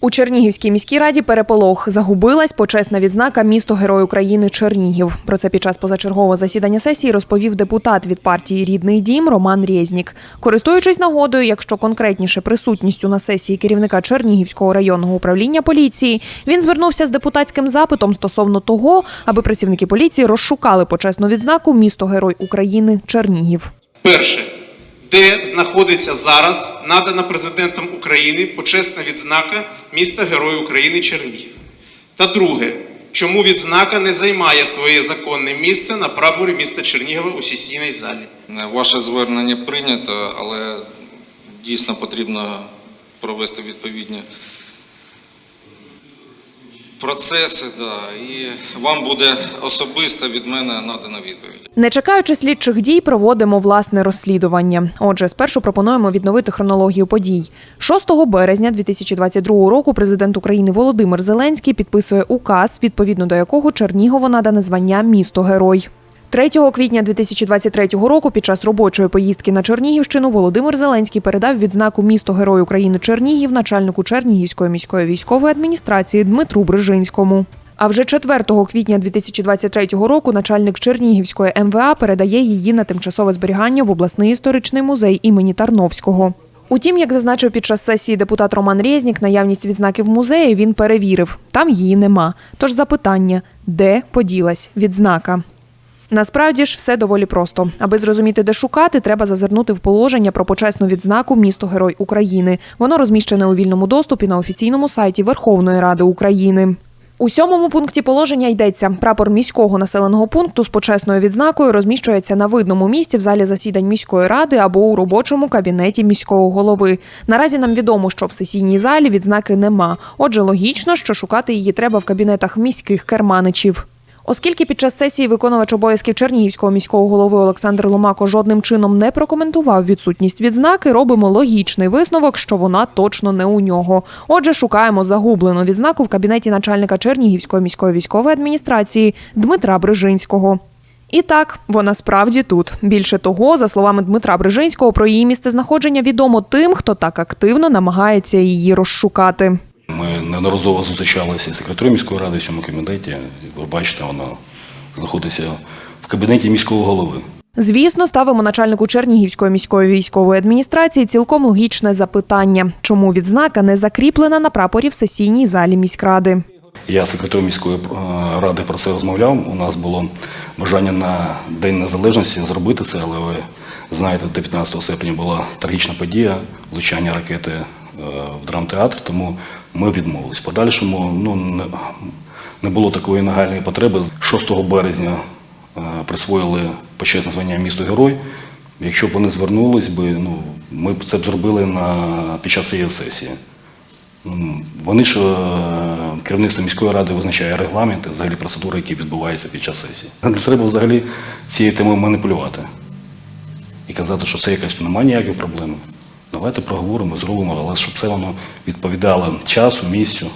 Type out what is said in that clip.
У Чернігівській міській раді переполох загубилась почесна відзнака місто Герой України Чернігів. Про це під час позачергового засідання сесії розповів депутат від партії Рідний дім Роман Резнік. Користуючись нагодою, якщо конкретніше присутністю на сесії керівника Чернігівського районного управління поліції, він звернувся з депутатським запитом стосовно того, аби працівники поліції розшукали почесну відзнаку місто Герой України Чернігів. Перше, де знаходиться зараз надана президентом України почесна відзнака міста Герой України Чернігів. Та друге, чому відзнака не займає своє законне місце на прапорі міста Чернігова у сесійній залі. Ваше звернення прийнято, але дійсно потрібно провести відповідні процеси, да, і вам буде особисто від мене надана відповідь. Не чекаючи слідчих дій, проводимо власне розслідування. Отже, спершу пропонуємо відновити хронологію подій. 6 березня 2022 року президент України Володимир Зеленський підписує указ, відповідно до якого Чернігову надане звання місто Герой. 3 квітня 2023 року під час робочої поїздки на Чернігівщину Володимир Зеленський передав відзнаку місто Герой України Чернігів начальнику Чернігівської міської військової адміністрації Дмитру Брижинському. А вже 4 квітня 2023 року начальник Чернігівської МВА передає її на тимчасове зберігання в обласний історичний музей імені Тарновського. Утім, як зазначив під час сесії депутат Роман Резнік, наявність відзнаки в музеї він перевірив. Там її нема. Тож запитання, де поділась відзнака? Насправді ж все доволі просто. Аби зрозуміти, де шукати, треба зазирнути в положення про почесну відзнаку місто Герой України. Воно розміщене у вільному доступі на офіційному сайті Верховної Ради України. У сьомому пункті положення йдеться: прапор міського населеного пункту з почесною відзнакою розміщується на видному місці в залі засідань міської ради або у робочому кабінеті міського голови. Наразі нам відомо, що в сесійній залі відзнаки нема. Отже, логічно, що шукати її треба в кабінетах міських керманичів. Оскільки під час сесії виконувач обов'язків Чернігівського міського голови Олександр Ломако жодним чином не прокоментував відсутність відзнаки, робимо логічний висновок, що вона точно не у нього. Отже, шукаємо загублену відзнаку в кабінеті начальника Чернігівської міської військової адміністрації Дмитра Брижинського. І так, вона справді тут. Більше того, за словами Дмитра Брижинського, про її місцезнаходження відомо тим, хто так активно намагається її розшукати. Неодноразово зустрічалися з секретарем міської ради в цьому кабінеті. Як ви бачите, вона знаходиться в кабінеті міського голови. Звісно, ставимо начальнику Чернігівської міської військової адміністрації цілком логічне запитання, чому відзнака не закріплена на прапорі в сесійній залі міськради. Я секретарем міської е, ради про це розмовляв. У нас було бажання на День Незалежності зробити це, але ви знаєте, 19 серпня була трагічна подія, влучання ракети в драмтеатр, тому ми відмовились. Подальшому ну, не, було такої нагальної потреби. 6 березня е, присвоїли почесне звання місто Герой. Якщо б вони звернулись би, ну, ми б це б зробили на, під час цієї сесії. Ну, Вони ж е, керівництво міської ради визначає регламенти, взагалі процедури, які відбуваються під час сесії. Не треба взагалі цією темою маніпулювати і казати, що це якась немає ніяких проблем. Давайте проговоримо, зробимо, але щоб це воно відповідало часу, місцю.